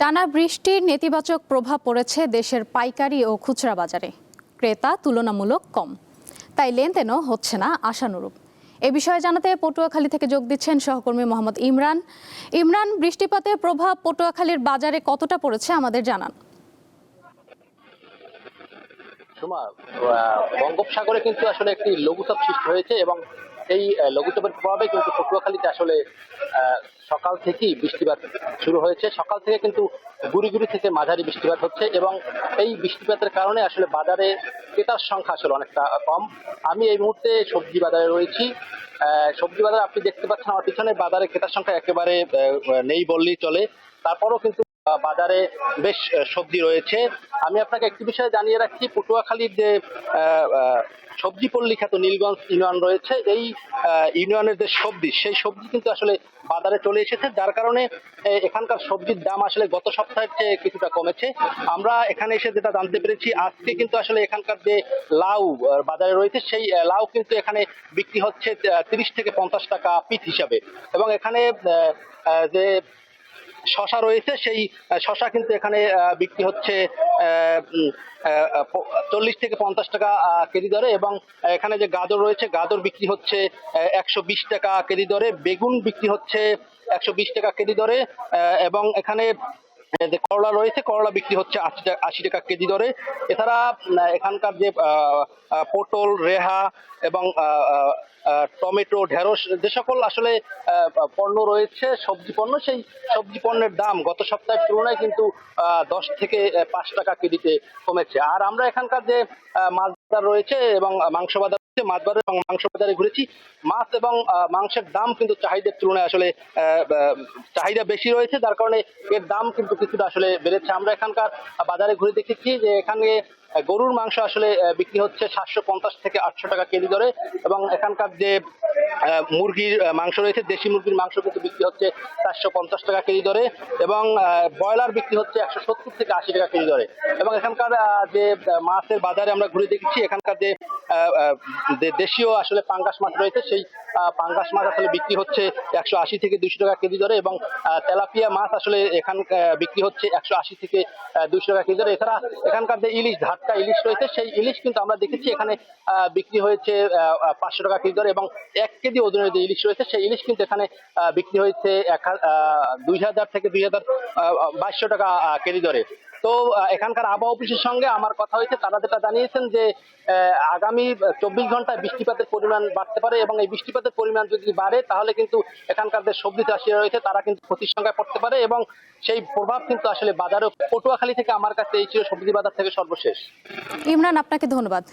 টানা বৃষ্টির নেতিবাচক প্রভাব পড়েছে দেশের পাইকারি ও খুচরা বাজারে। ক্রেতা তুলনামূলক কম। তাই লেনদেনও হচ্ছে না আশানুরূপ। এ বিষয়ে জানাতে পটুয়াখালী থেকে যোগ দিচ্ছেন সহকর্মী মোহাম্মদ ইমরান। ইমরান বৃষ্টিপাতের প্রভাব পটুয়াখালীর বাজারে কতটা পড়েছে আমাদের জানান। বঙ্গোপসাগরে কিন্তু আসলে একটি লঘুচাপ সৃষ্টি হয়েছে এবং আহ, লঘুচাপের প্রভাবে কিন্তু পটুয়াখালীতে আসলে সকাল থেকেই বৃষ্টিপাত শুরু হয়েছে। সকাল থেকে কিন্তু গুড়ি গুড়ি থেকে মাঝারি বৃষ্টিপাত হচ্ছে এবং এই বৃষ্টিপাতের কারণে আসলে বাজারে ক্রেতার সংখ্যা আসলে অনেকটা কম। আমি এই মুহূর্তে সবজি বাজারে রয়েছি। সবজি বাজার আপনি দেখতে পাচ্ছেন আমার পিছনে বাজারে ক্রেতার সংখ্যা একেবারে নেই বললেই চলে। তারপরও কিন্তু বাজারে বেশ সবজি রয়েছে। আমি আপনাকে একটি বিষয়ে জানিয়ে রাখছি। পটুয়াখালীর যে সবজি পল্লী খ্যাত নীলগঞ্জ ইউনিয়ন রয়েছে, এই ইউনিয়নের যে সবজি, সেই সবজি কিন্তু আসলে বাজারে চলে এসেছে, যার কারণে এখানকার সবজির দাম আসলে গত সপ্তাহের চেয়ে কিছুটা কমেছে। আমরা এখানে এসে যেটা জানতে পেরেছি, আজকে কিন্তু আসলে এখানকার যে লাউ বাজারে রয়েছে, সেই লাউ কিন্তু এখানে বিক্রি হচ্ছে তিরিশ থেকে পঞ্চাশ টাকা পিস হিসাবে। এবং এখানে যে শশা রয়েছে, সেই শশা কিন্তু এখানে বিক্রি হচ্ছে চল্লিশ থেকে পঞ্চাশ টাকা কেজি দরে এবং এখানে যে গাজর রয়েছে, গাজর বিক্রি হচ্ছে একশো বিশ টাকা কেজি দরে, বেগুন বিক্রি হচ্ছে একশো বিশ টাকা কেজি দরে এবং এখানে যে করলা রয়েছে, করলা বিক্রি হচ্ছে আশি টাকা আশি টাকা কেজি দরে। এছাড়া এখানকার যে পটল, রেহা এবং টমেটো, ঢেঁড়স, যে সকল আসলে পণ্য রয়েছে, সবজি পণ্য, সেই সবজি পণ্যের দাম গত সপ্তাহের তুলনায় কিন্তু দশ থেকে পাঁচ টাকা কেজিতে কমেছে। আর আমরা এখানকার যে মাছ রয়েছে এবং মাংস বাজার মাছ বাজার এবং মাংস বাজারে ঘুরেছি। মাছ এবং মাংসের দাম কিন্তু চাহিদার তুলনায় আসলে চাহিদা বেশি রয়েছে। যার কারণে এর দাম কিন্তু কিছুটা আসলে বেড়েছে। আমরা এখানকার বাজারে ঘুরে দেখেছি যে এখানে গরুর মাংস আসলে বিক্রি হচ্ছে সাতশো পঞ্চাশ থেকে আটশো টাকা কেজি দরে এবং এখানকার যে মুরগির মাংস রয়েছে, দেশি মুরগির মাংস কিন্তু বিক্রি হচ্ছে চারশো পঞ্চাশ টাকা কেজি দরে এবং ব্রয়লার বিক্রি হচ্ছে একশো সত্তর থেকে আশি টাকা কেজি দরে এবং এখানকার যে মাছের বাজারে আমরা ঘুরে দেখেছি, এখানকার যে দেশীয় আসলে পাঙ্গাস মাছ রয়েছে, সেই পাঙ্গাস মাছ আসলে বিক্রি হচ্ছে একশো আশি থেকে দুশো টাকা কেজি দরে এবং তেলাপিয়া মাছ আসলে এখান বিক্রি হচ্ছে একশো আশি থেকে দুশো টাকা কেজি দরে। এছাড়া এখানকার যে ইলিশ ধাটকা ইলিশ রয়েছে। সেই ইলিশ কিন্তু আমরা দেখেছি এখানে বিক্রি হয়েছে পাঁচশো টাকা কেজি দরে এবং এক কেজি ওজনের যে ইলিশ রয়েছে, সেই ইলিশ কিন্তু এখানে বিক্রি হয়েছে এক দুই হাজার থেকে দুই হাজার বাইশশো টাকা কেজি দরে। তো এখানকার আবহাওয়া অফিসের সঙ্গে আমার কথা হয়েছে, তারা যেটা জানিয়েছেন যে আগামী চব্বিশ ঘন্টায় বৃষ্টিপাতের পরিমাণ বাড়তে পারে এবং এই বৃষ্টিপাতের পরিমাণ যদি বাড়ে, তাহলে কিন্তু এখানকার যে সবজি চাষিরা রয়েছে, তারা কিন্তু ক্ষতির সংখ্যায় পড়তে পারে এবং সেই প্রভাব কিন্তু আসলে বাজারে পটুয়াখালী থেকে আমার কাছে এই ছিল সবজি বাজার থেকে সর্বশেষ। ইমরান, আপনাকে ধন্যবাদ।